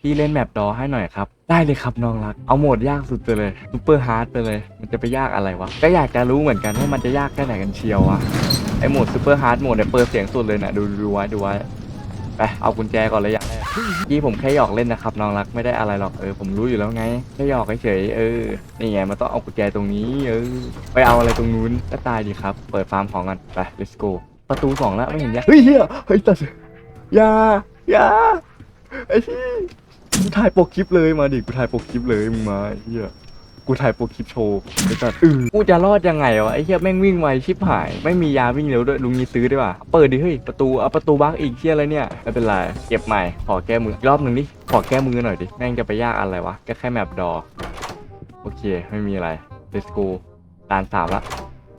พี่เล่นแมปดอให้หน่อยครับ ได้เลยครับน้องรัก เอาโหมดยากสุดไปเลยซูเปอร์ฮาร์ดไปเลย มันจะไปยากอะไรวะ ก็อยากจะรู้เหมือนกันว่ามันจะยากแค่ไหนกันเชียววะ ไอโหมดซูเปอร์ฮาร์ดโหมดเนี่ยเปิดเสียงสุดเลยนะดูดูไว้ดูไว้ไปเอากุญแจก่อนเลยอย่างแรกยี่ผมแค่หยอกเล่นนะครับน้องรักไม่ได้อะไรหรอกเออผมรู้อยู่แล้วไงแค่หยอกเฉยเออนี่ไงมันต้องเอากุญแจตรงนี้เออไปเอาอะไรตรงนู้นก็ตายดีครับ เปิดฟาร์มของกันไป let's go ประตูสองแล้วไม่เห็นยังเฮ้ยเฮียเฮ้ยตัดอย่ายาไอ้ที่ กูถ่ายโปรคลิปเลยมาดิกูถ่ายโปรคลิปเลยมึงมาไอ้เฮียกูถ่ายโปรคลิปโชว์ไอ้ตัดเออกูจะรอดยังไงวะไอ้เฮียแม่งวิ่งไวชิบหาย ไม่มียาวิ่งเร็วด้วยลุงนี้ซื้อได้วยว่ะเปิดดิเฮ้ยประตูเอาประตูบักอีกเฮียอะไรเนี่ยไม่เป็นไรเก็บใหม่ขอแก้มืออีกรอบหนึ่งดิขอแก้มือหน่อยดิแม่งจะไปยากอะไรวะก็แค่แมปดอโอเคไม่มีอะไร let's go ด่านสามละ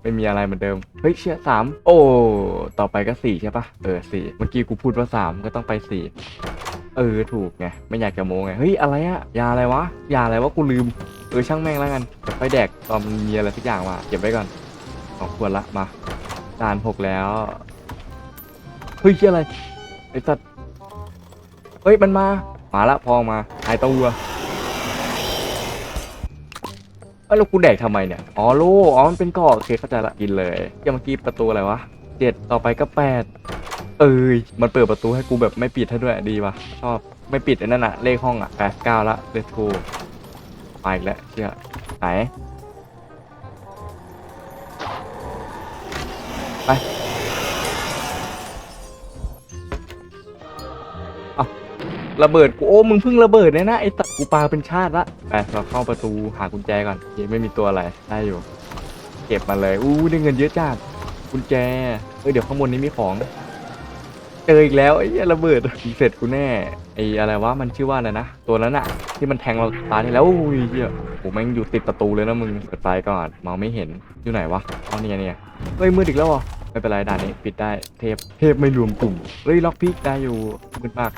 ไม่มีอะไรเหมือนเดิม เฮ้ยเชี่ยสาม โอ้ ต่อไปก็สี่ใช่ปะเออสี่เมื่อกี้กูพูดว่าสามก็ต้องไปสี่ เออถูกไงไม่อยากจะโม้ไงเฮ้ยอะไรอะยาอะไรวะยาอะไรวะกูลืมเออช่างแม่งแล้วกันเดี๋ยวไปแดกตอนมีอะไรสักอย่างมาเก็บไว้ก่อนสองขวดละมาด่านหกแล้วเฮ้ยอะไรไอ้สัตว์เฮ้ยมันมามาละพองมาหายตัวเอ้ยแล้วกูแดกทำไมเนี่ยอ๋อโลอ๋อมันเป็นเกาะโอเคเข้าใจละกินเลยยังเมื่อกี้ประตูอะไรวะเจ็ดต่อไปก็แปด เอ้ยมันเปิดประตูให้กูแบบไม่ปิดให้ด้วยดีวะชอบไม่ปิดไอ้นั่นอะเลขห้องอะแปดเก้าละ let's go ไปอีกแล้วเชี่ยไหนไปเอาระเบิดกูโอ้มึงเพิ่งระเบิดเนี่ยนะไอ้ตะกูปาเป็นชาติละไปเราเข้าประตูหากุญแจก่อนโอเคไม่มีตัวอะไรได้อยู่ เก็บมาเลยอู้ได้เงินเยอะจัดกุญแจเฮ้ยเดี๋ยวข้างบนนี้มีของ เจออีกแล้วไอ้เหี้ยระเบิดเสร็จกูแน่ไอ้อะไรวะมันชื่อว่าอะไรนะตัวนั้นอะที่มันแทงเราตายที่แล้วอุ้ยเหี้ยโหแม่งอยู่ติดประตูเลยนะมึงเปิดไฟก่อนมองไม่เห็นอยู่ไหนวะอ๋อเนี่ยเนี่ยเฮ้ยมืดอีกแล้วเหรอไม่เป็นไรด่านนี้ปิดได้เทปเทปไม่รวมกลุ่มเฮ้ยล็อกพิกได้อยู่มืดมาก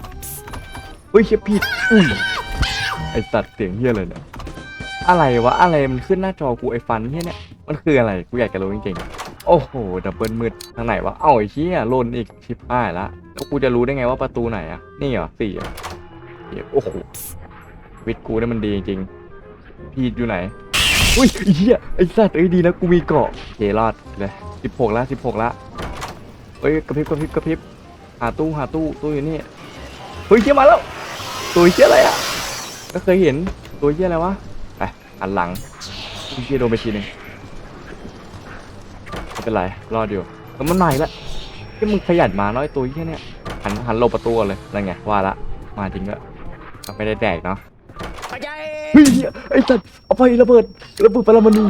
เฮ้ยเชียผิดอุ้ยไอสัตว์เสียงเฮียเลยเนี่ยอะไรวะอะไรมันขึ้นหน้าจอกูไอฟันเฮียเนี่ยมันคืออะไรกูอยากจะรู้จริงๆ โอ้โหดับเบิลมืดทางไหนวะเอ้าไอ้เฮียโลนอีกชิปป้ายละแล้วกูจะรู้ได้ไงว่าประตูไหนอะนี่เหรอสี่เหรอเหี้ยโอ้โหวิทย์กูเนี่ยมันดีจริงๆพี่อยู่ไหนอุ้ยไอ้เฮียไอสัตว์เอ้ยดีนะกูมีเกาะเครอดเลยสิบหกละสิบหกละเฮ้ยกระพริบกระพริบกระพริบหาตู้หาตู้ตู้อยู่นี่เฮ้ยเชี่ยมาแล้วตัวเชี่ยอะไรอะก็เคยเห็นตัวเชี่ยอะไรวะไปหันหลังเชี่ยโดนไปทีหนึง เป็นไรรอดอยู่แล้วมันใหม่ละที่มึงขยันมานาะไอ้ตัวเชี่เนี่ยหันหันหลบประตูเลยนั่นไงว่าละมาจริงก็ไม่ได้แดกเนาะเฮ้ยเฮ้ยไอ้สัตว์เอาไประเบิดระเบิดปรมาณู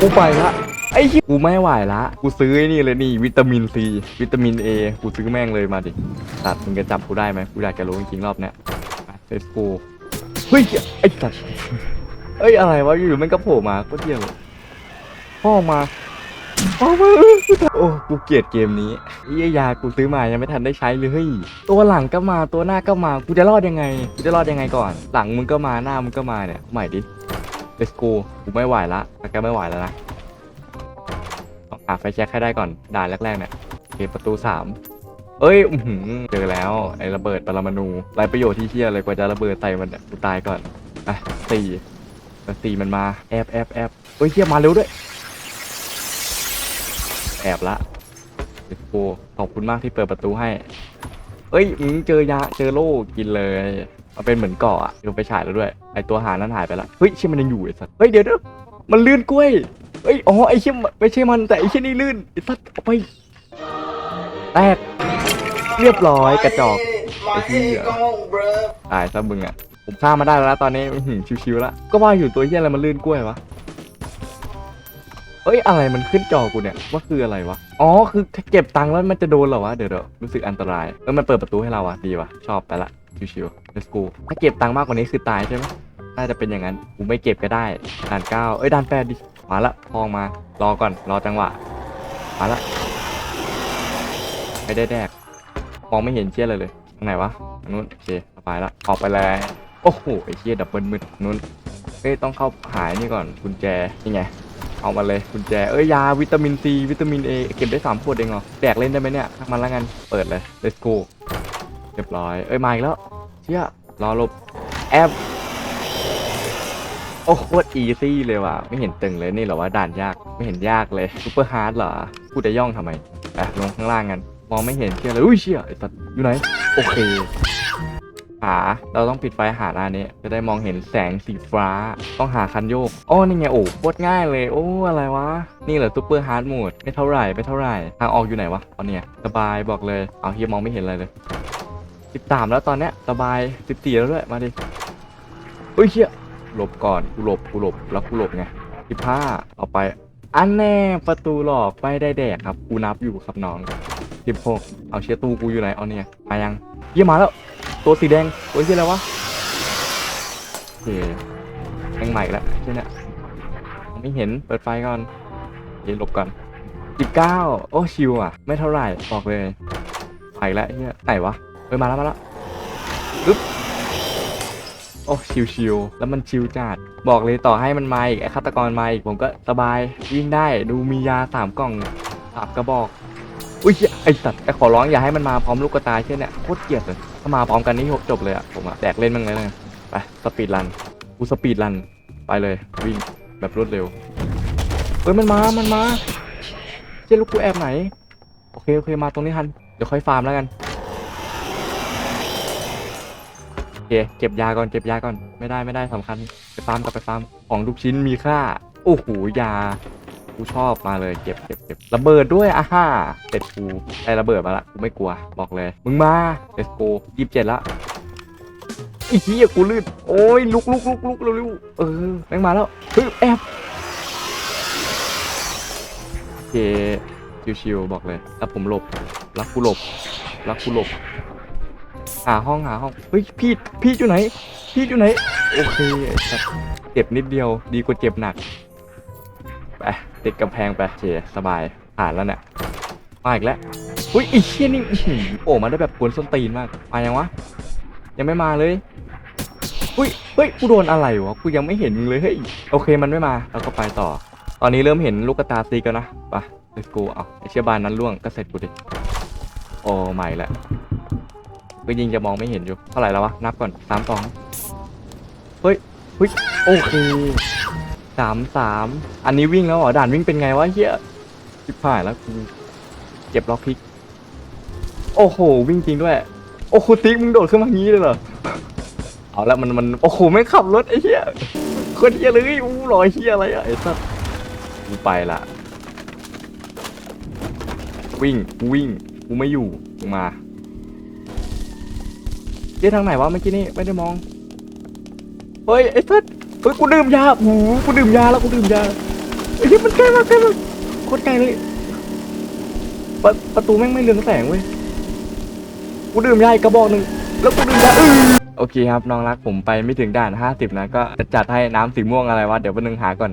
กูไปละไอ้เหี้กูไม่ไหวละ กูซื้อไอ้นี่เลยนี่วิตามินซีวิตามินเอกูซื้อแม่งเลยมาดิสัตว์มึงจะจับกูได้ไหมกูอยากจะรู้จริงๆรอบเนี้ยเฟสกูเฮ้ยไอ้สัตว์เอ้ยอะไรวะอยู่ๆมันก็โผล่มาก็เที่ยเลยพ่อมา พ่อมาโอ้กูเกลียดเกมนี้ไอ้ยากูซื้อมายังไม่ทันได้ใช้เลยเฮ้ยตัวหลังก็มาตัวหน้าก็มากูจะรอดยังไงกูจะรอดยังไงก่อน หลังมึงก็มาหน้ามึงก็มาเนี่ยใหม่ดิเฟสกูกูไม่ไหวละแกไม่ไหวแล้วนะต้องหาไฟแช็คให้ได้ก่อนด่านแรกๆเนี่ยโอเคประตูสามเอ้ยอื้อหือเจอแล้วไอ้ระเบิดปรมาณูไรประโยชน์ที่เที่ยเลยกว่าจะระเบิดใส่มันกูตายก่อนอะสี่แต่สี่มันมาแอบแอบแอบเฮ้ยเที่ยมาเร็วด้วย แอบละเด็กโกขอบคุณมากที่เปิดประตูให้ เอ้ยมึงเจอยาเจอโล่กินเลยมันเป็นเหมือนเกาะอะลงไปฉายแล้วด้วย ไอตัวหานั้นหายไปละเฮ้ยเชี่ยมันยังอยู่ไอ้สัสเฮ้ยเดี๋ยวเดี๋ยวมันลื่นกล้วยเฮ้ยอ๋อไอเชี่ยไม่ใช่มันแต่ไอเชี่ยนี่ลื่นไอสัสเอาไปแตกเรียบร้อยกระจอกไอ้เหี้ยตายซะมึงอะผมฆ่ามาได้แล้วนะตอนนี้อื้อหือชิวๆแล้วก็ว่าอยู่ตัวเหี้ยอะไรมันลื่นกล้วยวะ เอ้ยอะไรมันขึ้นจอกูเนี่ยว่าคืออะไรวะอ๋อคือถ้าเก็บตังค์แล้วมันจะโดนเหรอวะเดี๋ยวเดี๋ยวรู้สึกอันตรายแล้วมันเปิดประตูให้เราอะดีวะชอบไปละชิวๆ let's go ถ้าเก็บตังค์มากกว่านี้คือตายใช่ไหมน่าจะเป็นอย่างนั้นกูไม่เก็บก็ได้ด่านเก้าเอ้ยด่านแปดดิมาละพองมารอก่อนรอจังหวะมาละไม่ได้แดกมองไม่เห็นเชี่ยเลยเลยทางไหนวะทางนู้นโอเคสบายละออกไปเลยโอ้โหไอ้เชี่ยดับเบิลมืดนู้นเอ้ยต้องเข้าหายนี่ก่อนกุญแจนี่ไง เอามาเลยกุญแจ เอ้ยยาวิตามินซีวิตามินเอเก็บได้สามขวดเองเหรอแดกเล่นได้ไหมเนี่ยทักมันละกันเปิดเลย let's go เรียบร้อย เอ้ยมาอีกแล้วเชี่ยรอลบแอบโอ้โคตรอีซี่เลยว่ะ ไม่เห็นตึงเลยนี่เหรอว่าด่านยากไม่เห็นยากเลยซูเปอร์ฮาร์ดเหรอพูดจะย่องทำไมอะลงข้างล่างกันมองไม่เห็นเชื่อเลยอุ้ยเชี่ยไอ้สัตว์อยู่ไหนโอเค หา เราต้องปิดไฟหาด้านนี้จะได้มองเห็นแสงสีฟ้า ต้องหาคันโยกอ๋อนี่ไงโอ้โคตรง่ายเลย โอ้อะไรวะ นี่เหรอซูเปอร์ฮาร์ดโหมดไม่เท่าไหร่ไม่เท่าไหร่ ทางออกอยู่ไหนวะอ๋อเนี่ยสบายบอกเลย เอาเฮียมองไม่เห็นอะไรเลยสิบสามแล้วตอนเนี้ยสบายสิบสี่แล้วด้วยมาดิเฮ้ยเชี่ยหลบก่อนกูหลบกูหลบแล้วกูหลบไงสิบห้าเอาไป อันแน่ประตูหลอกไม่ได้แดกครับกูนับอยู่ครับน้องสิบหกเอาเชียร์ตูกูอยู่ไหนเอาเนี่ยมายังเยี่ยมาแล้ว ตัวสีแดงโอ้ยชื่ออะไรวะโอเคแม่งใหม่แล้วใช่เนี่ยไม่เห็นเปิดไฟก่อนเดี๋ยวหลบก่อนสิบเก้าโอ้ชิวอะ ไม่เท่าไหร่บอกเลยไปแล้วเฮียไหนวะเฮ้ยมาแล้วมาแล้วปึ๊บโอ้ชิวชิวๆแล้วมันชิวจัดบอกเลยต่อให้มันมาอีกไอ้ฆาตกรมาอีกผมก็สบายวิ่งได้ดูมียาสามกล่องสามกระบอกอุ้ยเหี้ยไอสัตว์ไอขอร้องอย่าให้มันมาพร้อมลูกกระตายเช่นเนี่ยโคตรเกลียดเลย ถ้ามาพร้อมกันนี่จบเลยอะผมอะแดกเล่นมั้งเลยนะไปสปีดรันกูสปีดรันไปเลยวิ่งแบบรวดเร็วเฮ้ยมันมา มันมาเจ้ลูกกูแอบไหน โอเคโอเคมาตรงนี้ทัน เดี๋ยวค่อยฟาร์มแล้วกันโอเคเก็บยาก่อนเก็บยาก่อนไม่ได้ไม่ได้สำคัญไปฟาร์มกลับไปฟาร์มของทุกชิ้นมีค่าโอ้โหยา กูชอบมาเลยเก็บเก็บเก็บระเบิดด้วยอะฮ่าเสร็จกูได้ระเบิดมาละกูไม่กลัวบอกเลย มึงมา let's go ยี่สิบเจ็ดละไอ้เหี้ยกูลื่นโอ้ยลุกลุกลุกลุกเร็วๆเออแม่งมาแล้วเฮ้ยแอบโอเคชิวๆบอกเลยแล้วผมหลบแล้วกูหลบแล้วกูหลบหาห้องหาห้องเฮ้ยพี่พี่อยู่ไหน พี่อยู่ไหน โอเคเจ็บนิดเดียวดีกว่าเจ็บหนัก ไปติดกำแพงไปโอเคสบายผ่านแล้วเนี่ยมาอีกแล้วอุ้ยอีเชี่ยนี่โอ้มาได้แบบกวนส้นตีนมากมายังวะยังไม่มาเลยอุ้ยเฮ้ยกูโดนอะไรวะกูยังไม่เห็นเลยเฮ้ยโอเคมันไม่มาเราก็ไปต่อ ตอนนี้เริ่มเห็นลูกกระตาตีกันนะไป let's go เอาไอเชี่ยบานนั้นล่วงก็เสร็จกูดิโอ้ใหม่ละก็ยิงจะมองไม่เห็นอยู่เท่าไหร่แล้ววะนับก่อนสามสองเฮ้ยเฮ้ยโอเค สามสามอันนี้วิ่งแล้วเหรอด่านวิ่งเป็นไงวะเฮียชิบหายแล้วกูเก็บล็อกพิก โอ้โห วิ่งจริงด้วย โอ้โหติ๊กมึงโดดขึ้นมางี้เลยเหรอเอาละมันมันโอ้โหไม่ขับรถไอ้เหี้ยคนเหี้ยเลยอู้รอยเหี้ยอะไรอะไอ้สัสกูไปละวิ่งกูวิ่งกูไม่อยู่กูมาเจ๊ทางไหนวะเมื่อกี้นี่ไม่ได้มองเฮ้ยไอ้สัส เฮ้ยกูดื่มยาหูกูดื่มยาแล้วกูดื่มยาไอ้ที่มันใกล้มากใกล้มากโคตรไกลเลยประประตูแม่งไม่เรืองแสงเว้ยกูดื่มยาอีกกระบอกหนึ่งแล้วกูดื่มยาออโอเคครับน้องรักผมไปไม่ถึงด่าน 50 นะ ก็จะจัดให้น้ำสีม่วงอะไรวะเดี๋ยววันนึงหาก่อน